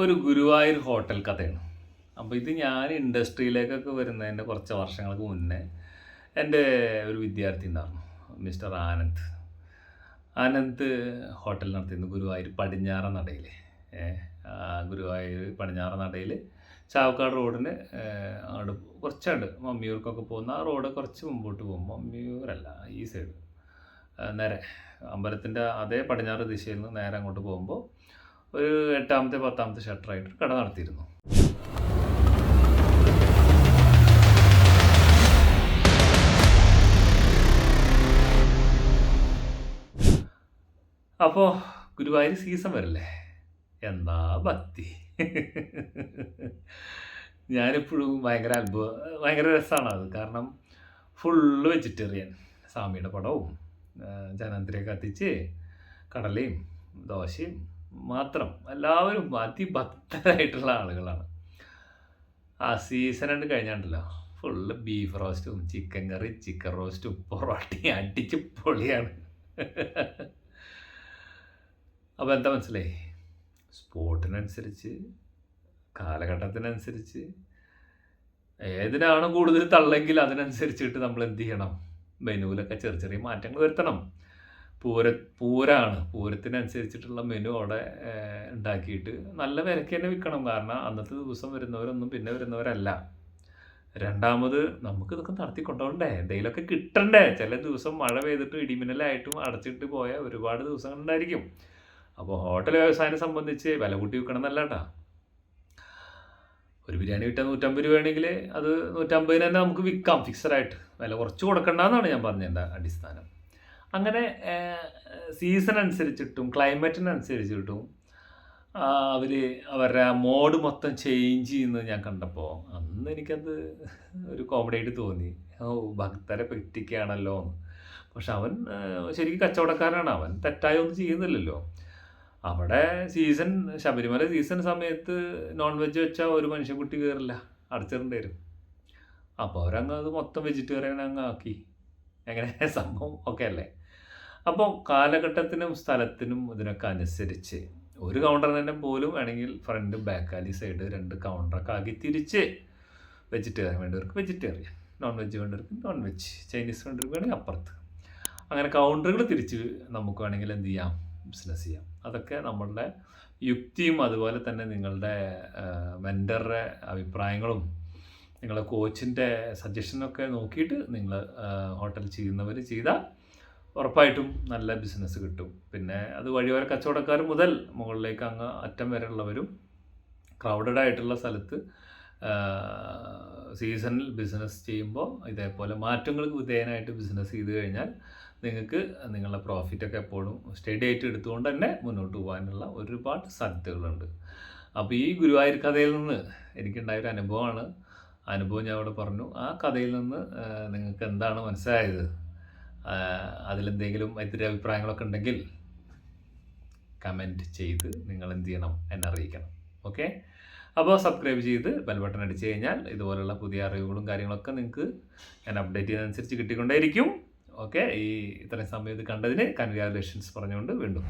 ഒരു ഗുരുവായൂർ ഹോട്ടൽ കഥയാണ്. അപ്പോൾ ഇത് ഞാൻ ഇൻഡസ്ട്രിയിലേക്കൊക്കെ വരുന്നതിന്റെ കുറച്ച് വർഷങ്ങൾക്ക് മുന്നേ എന്റെ ഒരു വിദ്യാർത്ഥി ഉണ്ടായിരുന്നു മിസ്റ്റർ ആനന്ദ്. ആനന്ദ് ഹോട്ടൽ നടത്തിയിരുന്നു ഗുരുവായൂർ പടിഞ്ഞാറ നടയിൽ ഗുരുവായൂർ പടിഞ്ഞാറ നടയിൽ ചാവക്കാട് റോഡിന് അവിടെ കുറച്ചുണ്ട്. മമ്മിയൂർക്കൊക്കെ പോകുന്ന ആ റോഡ് കുറച്ച് മുമ്പോട്ട് പോകും. മമ്മിയൂരല്ല ഈ സൈഡ്. നേരെ അമ്പലത്തിന്റെ അതേ പടിഞ്ഞാറ് ദിശയിൽ നിന്ന് നേരെ അങ്ങോട്ട് പോകുമ്പോൾ ഒരു എട്ടാമത്തെ പത്താമത്തെ ഷട്ടറായിട്ട് കട നടത്തിയിരുന്നു. അപ്പോൾ ഗുരുവായൂർ സീസൺ വരല്ലേ? എന്താ ഭക്തി? ഞാനെപ്പോഴും ഭയങ്കര അത്ഭുത ഭയങ്കര രസമാണ് അത്. കാരണം ഫുള്ള് വെജിറ്റേറിയൻ സ്വാമിയുടെ പടവും ആ, ജനന്തിരിയെ കത്തിച്ച് കടലയും ദോശയും മാത്രം. എല്ലാവരും അതിഭക്തരായിട്ടുള്ള ആളുകളാണ്. ആ സീസൺ ഉണ്ട് കഴിഞ്ഞാണ്ടല്ലോ. ഫുള്ള് ബീഫ് റോസ്റ്റും ചിക്കൻ കറി ചിക്കൻ റോസ്റ്റും പൊറോട്ടയും അടിച്ച് പൊളിയാണ്. അപ്പോൾ എന്താ മനസ്സിലായി? സ്പോർട്ടിനനുസരിച്ച് കാലഘട്ടത്തിനനുസരിച്ച് ഏതിനാണ് കൂടുതൽ തള്ളെങ്കിൽ അതിനനുസരിച്ചിട്ട് നമ്മൾ എന്ത് ചെയ്യണം? മെനുവിലൊക്കെ ചെറിയ ചെറിയ മാറ്റങ്ങൾ വരുത്തണം. പൂര പൂരാണ്. പൂരത്തിനനുസരിച്ചിട്ടുള്ള മെനു അവിടെ ഉണ്ടാക്കിയിട്ട് നല്ല വിലക്ക് തന്നെ വിൽക്കണം. കാരണം അന്നത്തെ ദിവസം വരുന്നവരൊന്നും പിന്നെ വരുന്നവരല്ല. രണ്ടാമത് നമുക്ക് ഇതൊക്കെ നടത്തി കൊണ്ടുപോകണ്ടേ എന്തെങ്കിലുമൊക്കെ കിട്ടണ്ടേ? ചില ദിവസം മഴ പെയ്തിട്ട് ഇടിമിന്നലായിട്ടും അടച്ചിട്ട് പോയ ഒരുപാട് ദിവസങ്ങളുണ്ടായിരിക്കും അപ്പോൾ ഹോട്ടൽ വ്യവസായത്തെ സംബന്ധിച്ച് വില കൂട്ടി വിൽക്കണം എന്നല്ല കേട്ടോ ഒരു ബിരിയാണി വിറ്റാൽ നൂറ്റമ്പത് രൂപയാണെങ്കിൽ അത് നൂറ്റമ്പതിന് തന്നെ നമുക്ക് വിൽക്കാം. ഫിക്സഡായിട്ട് വില കുറച്ച് കൊടുക്കണ്ടെന്നാണ് ഞാൻ പറഞ്ഞതിന്റെ അടിസ്ഥാനം? അങ്ങനെ സീസൺ അനുസരിച്ചിട്ടും ക്ലൈമറ്റിനനുസരിച്ചിട്ടും അവർ അവരുടെ മോഡ് മൊത്തം ചേഞ്ച് ചെയ്യുന്നത് ഞാൻ കണ്ടപ്പോൾ അന്ന് എനിക്കത് ഒരു കോമഡി ആയിട്ട് തോന്നി. ഓ ഭക്തരെ പറ്റിക്കുകയാണല്ലോ പക്ഷെ അവൻ ശരിക്കും കച്ചവടക്കാരനാണ്. അവൻ തെറ്റായ ഒന്നും ചെയ്യുന്നില്ലല്ലോ. അവിടെ സീസൺ ശബരിമല സീസൺ സമയത്ത് നോൺ വെജ് വെച്ചാൽ ഒരു മനുഷ്യക്കുട്ടി കയറില്ല അടച്ചിടേണ്ടി വരും അപ്പോൾ അവരങ്ങ് അത് മൊത്തം വെജിറ്റേറിയൻ അങ്ങ് ആക്കി. എങ്ങനെ? സംഭവം ഒക്കെ അല്ലേ? അപ്പോൾ കാലഘട്ടത്തിനും സ്ഥലത്തിനും ഇതിനൊക്കെ അനുസരിച്ച് ഒരു കൗണ്ടർ തന്നെ പോലും വേണമെങ്കിൽ ഫ്രണ്ട് ബാക്കാലി സൈഡ് രണ്ട് കൗണ്ടറൊക്കെ ആക്കി തിരിച്ച് വെജിറ്റേറിയൻ വേണ്ടവർക്ക് വെജിറ്റേറിയൻ നോൺ വെജ് വേണ്ടവർക്ക് നോൺ വെജ് ചൈനീസ് വേണ്ടവർക്ക് വേണമെങ്കിൽ അപ്പുറത്ത്. അങ്ങനെ കൗണ്ടറുകൾ തിരിച്ച് നമുക്ക് വേണമെങ്കിൽ എന്ത് ചെയ്യാം? ബിസിനസ് ചെയ്യാം. അതൊക്കെ നമ്മളുടെ യുക്തിയും അതുപോലെ തന്നെ നിങ്ങളുടെ വെൻഡറുടെ അഭിപ്രായങ്ങളും നിങ്ങളുടെ കോച്ചിന്റെ സജഷനൊക്കെ നോക്കിയിട്ട് നിങ്ങൾ ഹോട്ടൽ ചെയ്യുന്നവർ ചെയ്താൽ ഉറപ്പായിട്ടും നല്ല ബിസിനസ് കിട്ടും. പിന്നെ അത് വഴിയോര കച്ചവടക്കാർ മുതൽ മുകളിലേക്ക് അങ്ങ് അറ്റം വരെയുള്ളവരും ക്രൗഡഡ് ആയിട്ടുള്ള സ്ഥലത്ത് സീസണിൽ ബിസിനസ് ചെയ്യുമ്പോൾ ഇതേപോലെ മാറ്റങ്ങൾക്ക് വിധേയനായിട്ട് ബിസിനസ് ചെയ്ത് കഴിഞ്ഞാൽ നിങ്ങൾക്ക് നിങ്ങളുടെ പ്രോഫിറ്റൊക്കെ എപ്പോഴും സ്റ്റഡി ആയിട്ട് എടുത്തുകൊണ്ട് തന്നെ മുന്നോട്ട് പോകാനുള്ള ഒരുപാട് സാധ്യതകളുണ്ട്. അപ്പോൾ ഈ ഗുരുവായൂർ കഥയിൽ നിന്ന് എനിക്കുണ്ടായ ഒരു അനുഭവമാണ്. അനുഭവം ഞാൻ അവിടെ പറഞ്ഞു. ആ കഥയിൽ നിന്ന് നിങ്ങൾക്ക് എന്താണ് മനസ്സിലായത്? അതിലെന്തെങ്കിലും ഇത്തിരി അഭിപ്രായങ്ങളൊക്കെ ഉണ്ടെങ്കിൽ കമന്റ് ചെയ്ത് നിങ്ങൾ എന്ത് ചെയ്യണം എന്നെ അറിയിക്കണം ഓക്കെ? അപ്പോൾ സബ്സ്ക്രൈബ് ചെയ്ത് ബെൽ ബട്ടൺ അടിച്ചു കഴിഞ്ഞാൽ ഇതുപോലുള്ള പുതിയ അറിവുകളും കാര്യങ്ങളൊക്കെ നിങ്ങൾക്ക് ഞാൻ അപ്ഡേറ്റ് ചെയ്യുന്നതനുസരിച്ച് കിട്ടിക്കൊണ്ടേയിരിക്കും. ഓക്കെ? ഈ ഇത്രയും സമയം ഇത് കണ്ടതിന് കൺഗ്രാജുലേഷൻസ് പറഞ്ഞുകൊണ്ട് വീണ്ടും